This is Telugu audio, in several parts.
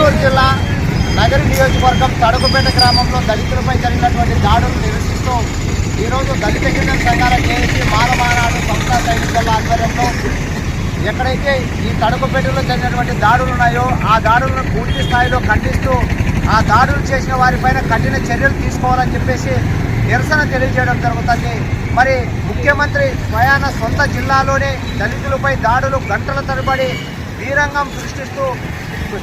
గుంటూరు జిల్లా నగరి నియోజకవర్గం తడుగుపేట గ్రామంలో దళితులపై జరిగినటువంటి దాడులు నిరసిస్తూ ఈరోజు దళిత గిరిజన సంఘాల జేఏసీ మానమానాడు సంస్థా సైనికుల ఆధ్వర్యంలో ఎక్కడైతే ఈ తడుగుపేటలో జరిగినటువంటి దాడులు ఉన్నాయో ఆ దాడులను పూర్తి స్థాయిలో ఖండిస్తూ ఆ దాడులు చేసిన వారిపైన కఠిన చర్యలు తీసుకోవాలని చెప్పేసి నిరసన తెలియజేయడం జరుగుతుంది. మరి ముఖ్యమంత్రి స్వయాన సొంత జిల్లాలోనే దళితులపై దాడులు గంటల తరబడి వీరంగం సృష్టిస్తూ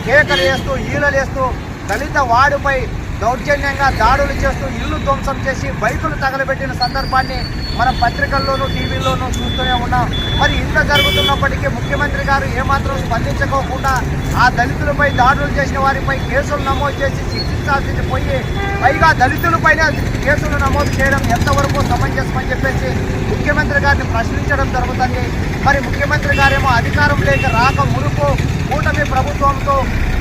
కేకలు వేస్తూ ఈలలు వేస్తూ దళిత వాడుపై దౌర్జన్యంగా దాడులు చేస్తూ ఇల్లు ధ్వంసం చేసి బైకులు తగలబెట్టిన సందర్భాన్ని మనం పత్రికల్లోనూ టీవీల్లోనూ చూస్తూనే ఉన్నాం. మరి ఇంత జరుగుతున్నప్పటికీ ముఖ్యమంత్రి గారు ఏమాత్రం స్పందించకోకుండా ఆ దళితులపై దాడులు చేసిన వారిపై కేసులు నమోదు చేసి శిక్షించాల్సింది పోయి పైగా దళితులపైన కేసులు నమోదు చేయడం ఎంతవరకు సమంజసమని చెప్పేసి ముఖ్యమంత్రి గారిని ప్రశ్నించడం జరుగుతుంది. మరి ముఖ్యమంత్రి గారేమో అధికారం లేక రాక మునుపు ప్రభుత్వంతో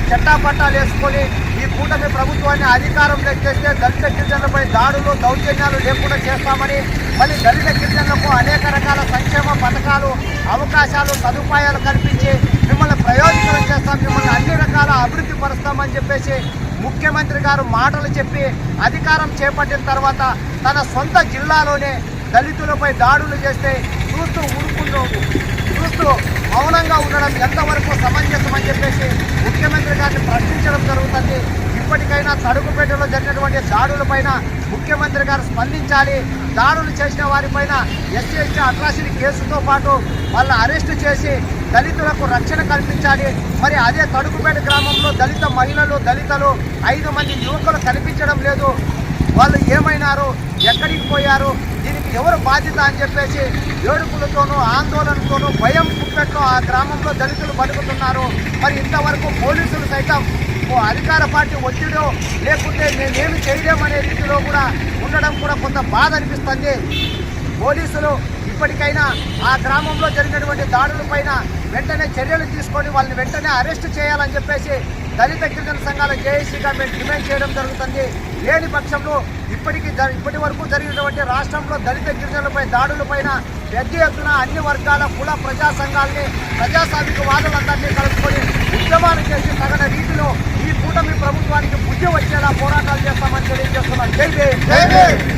చట్టాపట్టాలు వేసుకొని ఈ కూటమి ప్రభుత్వాన్ని అధికారంలోకి చేస్తే దళిత గిరిజనులపై దాడులు దౌర్జన్యాలు లేకుండా చేస్తామని మళ్ళీ దళిత గిరిజనులకు అనేక రకాల సంక్షేమ పథకాలు అవకాశాలు సదుపాయాలు కల్పించి మిమ్మల్ని ప్రయోజనం చేస్తాం మిమ్మల్ని అన్ని రకాల అభివృద్ధి పరుస్తామని చెప్పేసి ముఖ్యమంత్రి గారు మాటలు చెప్పి అధికారం చేపట్టిన తర్వాత తన సొంత జిల్లాలోనే దళితులపై దాడులు చేస్తే చూస్తూ ఊరుకుంటూ చూస్తూ మౌనంగా ఉండడం ఎంత సమంజసం అని చెప్పేసి ముఖ్యమంత్రి గారిని ప్రశ్నించడం జరుగుతుంది తడుకుపేటలో జరిగినటువంటి దాడులపైన ముఖ్యమంత్రి గారు స్పందించాలి. దాడులు చేసిన వారిపైన ఎస్సీ ఎస్టీ అట్రాసిటీ కేసుతో పాటు వాళ్ళని అరెస్టు చేసి దళితులకు రక్షణ కల్పించాలి. మరి అదే తడుగుపేట గ్రామంలో దళిత మహిళలు దళితులు ఐదు మంది యువకులు కనిపించడం లేదు. వాళ్ళు ఏమైనారు? ఎక్కడికి పోయారు? దీనికి ఎవరు బాధ్యత అని చెప్పేసి ఏడుపులతోనూ ఆందోళనతోనూ భయం పుట్టట్లో ఆ గ్రామంలో దళితులు బతుకుతున్నారు. మరి ఇంతవరకు పోలీసులు సైతం అధికార పార్టీ ఒత్తిడో లేకుంటే మేమేమి చేయలేమనే రీతిలో కూడా ఉండడం కూడా కొంత బాధ అనిపిస్తుంది. పోలీసులు ఇప్పటికైనా ఆ గ్రామంలో జరిగినటువంటి దాడుల పైన వెంటనే చర్యలు తీసుకొని వాళ్ళని వెంటనే అరెస్ట్ చేయాలని చెప్పేసి దళిత గిరిజన సంఘాల జేఏసీగా మేము డిమాండ్ చేయడం జరుగుతుంది. లేని పక్షంలో ఇప్పటికీ జ- ఇప్పటి వరకు జరిగినటువంటి రాష్ట్రంలో దళిత గిరిజనులపై దాడులపైన పెద్ద ఎత్తున అన్ని వర్గాల కుల ప్రజా సంఘాలని ప్రజాస్వామిక వాదులందరినీ కలుపుకొని ఉద్యమాలు చేసి తగిన రీతిలో ఈ కూటమి ప్రభుత్వానికి బుద్ధి వచ్చేలా పోరాటాలు చేస్తామని తెలియజేస్తున్నాం జై జై